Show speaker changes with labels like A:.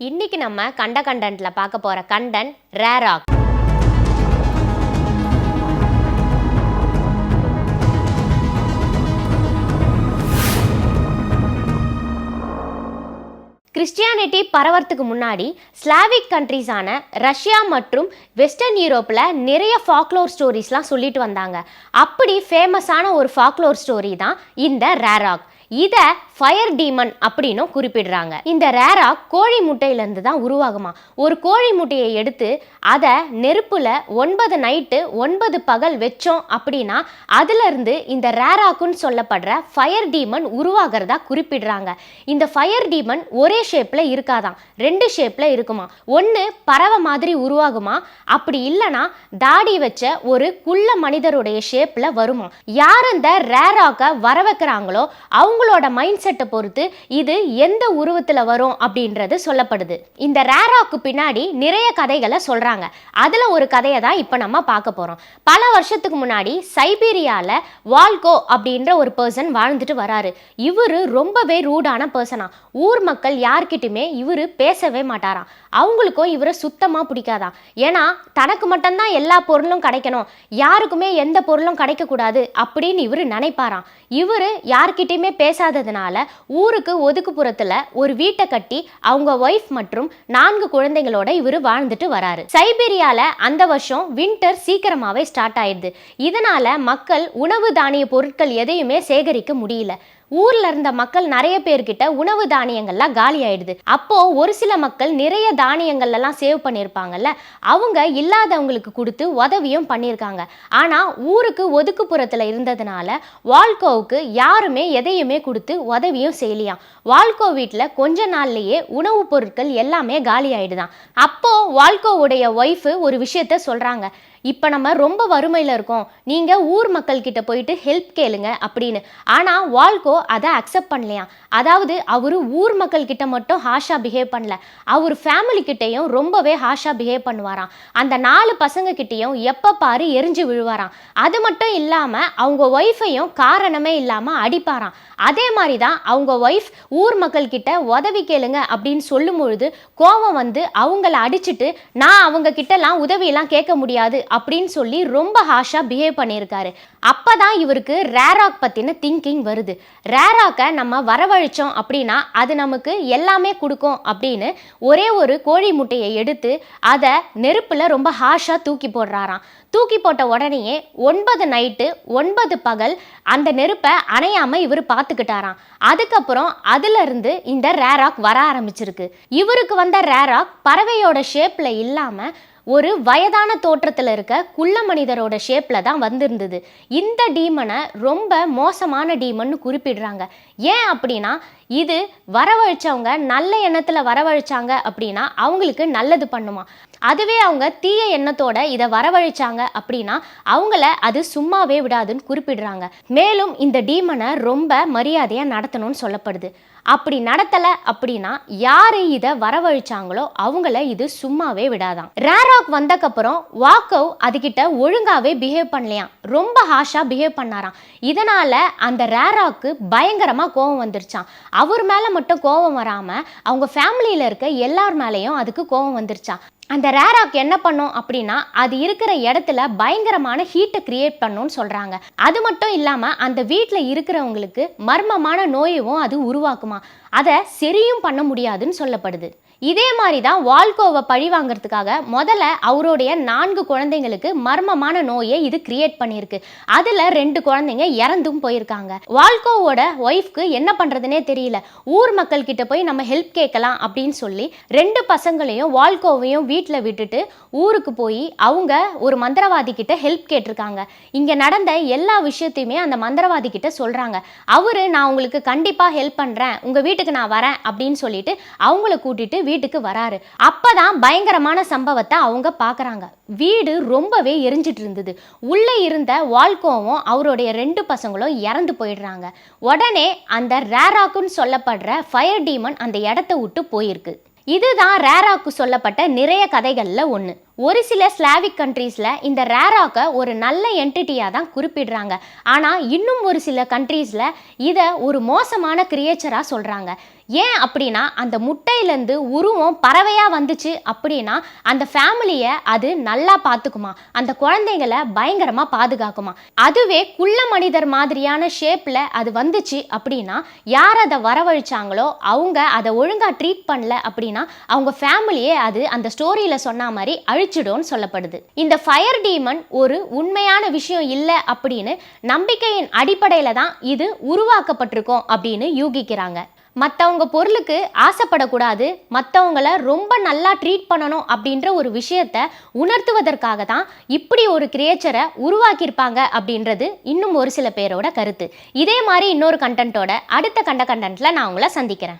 A: இன்னைக்கு நம்ம கண்ட கண்டன்ட்ல பார்க்க போற கண்டன் ரேராக் கிறிஸ்டியானிட்டி பரவறதுக்கு முன்னாடி ஸ்லாவிக் கண்ட்ரீஸான ரஷ்யா மற்றும் வெஸ்டர்ன் யூரோப்பில் நிறைய ஃபாக்லோர் ஸ்டோரிஸ்லாம் சொல்லிட்டு வந்தாங்க. அப்படி ஃபேமஸான ஒரு ஃபாக்லோர் ஸ்டோரி தான் இந்த ரேராக் இதை ஃபயர் டீமன் அப்படின்னும் குறிப்பிடுறாங்க. இந்த ரேரா கோழி முட்டையிலேருந்து தான் உருவாகுமா? ஒரு கோழி முட்டையை எடுத்து அதை நெருப்பில் ஒன்பது நைட்டு ஒன்பது பகல் வச்சோம் அப்படின்னா அதுலேருந்து இந்த ரேராக்குன்னு சொல்லப்படுற ஃபயர் டீமன் உருவாகிறதா குறிப்பிடுறாங்க. இந்த ஃபயர் டீமன் ஒரே ஷேப்பில் இருக்காதாம் ரெண்டு ஷேப்பில் இருக்குமா? ஒன்று பறவை மாதிரி உருவாகுமா? அப்படி இல்லைன்னா தாடி வச்ச ஒரு குள்ள மனிதருடைய ஷேப்பில் வருமா? யார் அந்த ரேராக்கை வர வைக்கிறாங்களோ அவங்களோட மைண்ட் செட்டை பொறுத்து இது எந்த உருவத்தில் வரும் அப்படின்றது சொல்லப்படுது. இந்த ரேராக்கு பின்னாடி நிறைய கதைகளை சொல்கிறாங்க அதில் ஒரு கதையை தான் இப்போ நம்ம பார்க்க போகிறோம் பல வருஷத்துக்கு முன்னாடி சைபீரியாவில் வால்கோ அப்படின்ற ஒரு பர்சன் வாழ்ந்துட்டு வராரு. இவர் ரொம்பவே ரூடான பர்சனா ஊர் மக்கள் யார்கிட்டயுமே இவர் பேசவே மாட்டாராம். அவங்களுக்கும் இவரை சுத்தமாக பிடிக்காதான் ஏன்னா தனக்கு மட்டும்தான் எல்லா பொருளும் கிடைக்கணும். யாருக்குமே எந்த பொருளும் கிடைக்கக்கூடாது அப்படின்னு இவர் நினைப்பாராம். இவர் யார்கிட்டயுமே பேசாததுனால ஊருக்கு ஒதுக்குப்புறத்தில் ஒரு வீட்டை கட்டி அவங்க ஒய்ஃப் மற்றும் நான்கு குழந்தைங்களோட இவர் வாழ்ந்துட்டு வராரு. சைபீரியால அந்த வருஷம் வின்டர் சீக்கிரமாவே ஸ்டார்ட் ஆயிடுது. இதனால மக்கள் உணவு தானிய பொருட்கள் எதையுமே சேகரிக்க முடியல. ஊர்ல இருந்த மக்கள் நிறைய பேர்கிட்ட உணவு தானியங்கள்லாம் காலி ஆயிடுது அப்போ ஒரு சில மக்கள் நிறைய தானியங்கள் எல்லாம் சேவ் பண்ணியிருப்பாங்கல்ல அவங்க இல்லாதவங்களுக்கு கொடுத்து உதவியும் பண்ணியிருக்காங்க ஆனா ஊருக்கு ஒதுக்குப்புறத்துல இருந்ததுனால வால்கோவுக்கு யாருமே எதையுமே கொடுத்து உதவியும் செய்யலையாம். வால்கோ வீட்டில் கொஞ்ச நாள்லயே உணவுப் பொருட்கள் எல்லாமே காலி ஆயிடுதான் அப்போ வால்கோவுடைய ஒய்ஃபு ஒரு விஷயத்த சொல்றாங்க. இப்போ நம்ம ரொம்ப வறுமையில் இருக்கோம். நீங்கள் ஊர் மக்கள்கிட்ட போயிட்டு ஹெல்ப் கேளுங்க அப்படின்னு. ஆனால் வால்கோ அதை அக்செப்ட் பண்ணலையாம் அதாவது அவர் ஊர் மக்கள்கிட்ட மட்டும் ஹாஷாக பிஹேவ் பண்ணல. அவர் ஃபேமிலிக்கிட்டேயும் ரொம்பவே ஹாஷாக பிஹேவ் பண்ணுவாராம். அந்த நாலு பசங்கக்கிட்டேயும் எப்போ பாரு எரிஞ்சு விழுவாராம். அது மட்டும் இல்லாமல் அவங்க ஒய்ஃபையும் காரணமே இல்லாமல் அடிப்பாராம். அதே மாதிரி தான் அவங்க ஒய்ஃப் ஊர் மக்கள்கிட்ட உதவி கேளுங்க அப்படின்னு சொல்லும் பொழுது கோபம் வந்து அவங்கள அடிச்சிட்டு நான் அவங்க கிட்டலாம் உதவியெல்லாம் கேட்க முடியாது அப்படின்னு சொல்லி ரொம்ப ஹாஷாக பிஹேவ் பண்ணியிருக்காரு. அப்போ தான் இவருக்கு ரேராக் பற்றின திங்கிங் வருது. ரேராக்கை நம்ம வரவழைச்சோம் அப்படின்னா அது நமக்கு எல்லாமே கொடுக்கும் அப்படின்னு ஒரே ஒரு கோழி முட்டையை எடுத்து அதை நெருப்பில் ரொம்ப ஹாஷாக தூக்கி போடுறாராம். தூக்கி போட்ட உடனேயே ஒன்பது நைட்டு ஒன்பது பகல் அந்த நெருப்பை அணையாமல் இவர் பார்த்துக்கிட்டாராம். அதுக்கப்புறம் அதுலேருந்து இந்த ரேராக் வர ஆரம்பிச்சிருக்கு. இவருக்கு வந்த ரேராக் பறவையோட ஷேப்பில் இல்லாமல் ஒரு வயதான தோற்றத்தில் இருக்க குள்ள மனிதரோட ஷேப்பில் தான் வந்திருந்தது. இந்த டீமனை ரொம்ப மோசமான டீமன் குறிப்பிடுறாங்க. ஏன் அப்படின்னா இது வரவழைச்சவங்க நல்ல எண்ணத்தில் வரவழைச்சாங்க அப்படின்னா அவங்களுக்கு நல்லது பண்ணுமா? அதுவே அவங்க தீய எண்ணத்தோட இதை வரவழைச்சாங்க அப்படின்னா அவங்கள அது சும்மாவே விடாதுன்னு குறிப்பிடுறாங்க. மேலும் இந்த டீமனை ரொம்ப மரியாதையாக நடத்தணும்னு சொல்லப்படுது. அப்படி நடத்தலை அப்படின்னா யாரு இதை வரவழைச்சாங்களோ அவங்கள இது சும்மாவே விடாதான். ரேராக் வந்தக்கப்புறம் வாக்கவ் அதுகிட்ட ஒழுங்காவே பிஹேவ் பண்ணலையாம். ரொம்ப ஹாஷா பிஹேவ் பண்ணாராம். இதனால அந்த ரேராக்கு பயங்கரமா கோவம் வந்துருச்சான் அவர் மேல மட்டும் கோவம் வராம அவங்க ஃபேமிலியில இருக்க எல்லார் மேலேயும் அதுக்கு கோவம் வந்துருச்சான் அந்த ரேராக் என்ன பண்ணும் அப்படின்னா அது இருக்கிற இடத்துல பயங்கரமான ஹீட்டை கிரியேட் பண்ணும்னு சொல்கிறாங்க அது மட்டும் இல்லாமல் அந்த வீட்டில் இருக்கிறவங்களுக்கு மர்மமான நோயவும் அது உருவாக்குமா? அதை சரியும் பண்ண முடியாதுன்னு சொல்லப்படுது. இதே மாதிரி தான் வால்கோவை பழி வாங்குறதுக்காக முதல்ல அவருடைய நான்கு குழந்தைங்களுக்கு மர்மமான நோயை இது கிரியேட் பண்ணியிருக்கு. அதில் ரெண்டு குழந்தைங்க இறந்தும் போயிருக்காங்க. வால்கோவோட ஒய்ஃப்க்கு என்ன பண்ணுறதுனே தெரியல. ஊர் மக்கள் கிட்ட போய் நம்ம ஹெல்ப் கேட்கலாம் அப்படின்னு சொல்லி ரெண்டு பசங்களையும் வால்கோவையும் வீட்டில் விட்டுட்டு ஊருக்கு போய் அவங்க ஒரு மந்திரவாதி கிட்ட ஹெல்ப் கேட்டிருக்காங்க. இங்கே நடந்த எல்லா விஷயத்தையுமே அந்த மந்திரவாதி கிட்ட சொல்கிறாங்க அவரு நான் உங்களுக்கு கண்டிப்பாக ஹெல்ப் பண்ணுறேன் உங்கள் வீட்டுக்கு நான் வரேன். அப்படின்னு சொல்லிட்டு அவங்கள கூட்டிட்டு வீட்டுக்கு வராரு. அப்பதான் பயங்கரமான சம்பவத்தை அவங்க பார்க்கறாங்க வீடு ரொம்பவே எரிஞ்சிட்டு இருந்தது. உள்ளே இருந்த வால்கோவும் அவருடைய ரெண்டு பசங்களும் இறந்து போயிடுறாங்க. உடனே அந்த ரேராக்குன்னு சொல்லப்படுற ஃபயர் டீமன் அந்த இடத்த விட்டு போயிருக்கு. இதுதான் ரேராக்கு சொல்லப்பட்ட நிறைய கதைகளில் ஒன்று ஒரு சில ஸ்லாவிக் கண்ட்ரீஸில் இந்த ரேராக்கை ஒரு நல்ல என்டிட்டியாக தான் குறிப்பிடுறாங்க. ஆனால் இன்னும் ஒரு சில கண்ட்ரீஸில் இதை ஒரு மோசமான கிரியேச்சராக சொல்கிறாங்க ஏன் அப்படின்னா அந்த முட்டையிலேருந்து உருவம் பறவையாக வந்துச்சு அப்படின்னா அந்த ஃபேமிலியை அது நல்லா பார்த்துக்குமா. அந்த குழந்தைங்களை பயங்கரமாக பாதுகாக்குமா. அதுவே குள்ள மனிதர் மாதிரியான ஷேப்பில் அது வந்துச்சு அப்படின்னா யார் அதை வரவழைச்சாங்களோ அவங்க அதை ஒழுங்காக ட்ரீட் பண்ணல அப்படின்னா அவங்க ஃபேமிலியே அது அந்த ஸ்டோரியில் சொன்ன மாதிரி அழிச்சிடும்னு சொல்லப்படுது. இந்த ஃபயர் டீமன் ஒரு உண்மையான விஷயம் இல்லை அப்படின்னு நம்பிக்கையின் அடிப்படையில் தான் இது உருவாக்கப்பட்டிருக்கோம் அப்படின்னு யூகிக்கிறாங்க. மற்றவங்க பொருளுக்கு ஆசைப்படக்கூடாது மற்றவங்கள ரொம்ப நல்லா ட்ரீட் பண்ணணும் அப்படின்ற ஒரு விஷயத்த உணர்த்துவதற்காக தான் இப்படி ஒரு கிரியேச்சரை உருவாக்கியிருப்பாங்க அப்படின்றது இன்னும் ஒரு சில பேரோட கருத்து. இதே மாதிரி இன்னொரு கண்டென்ட்டோட அடுத்த கண்ட கண்டென்ட்டில் நான் உங்களை சந்திக்கிறேன்.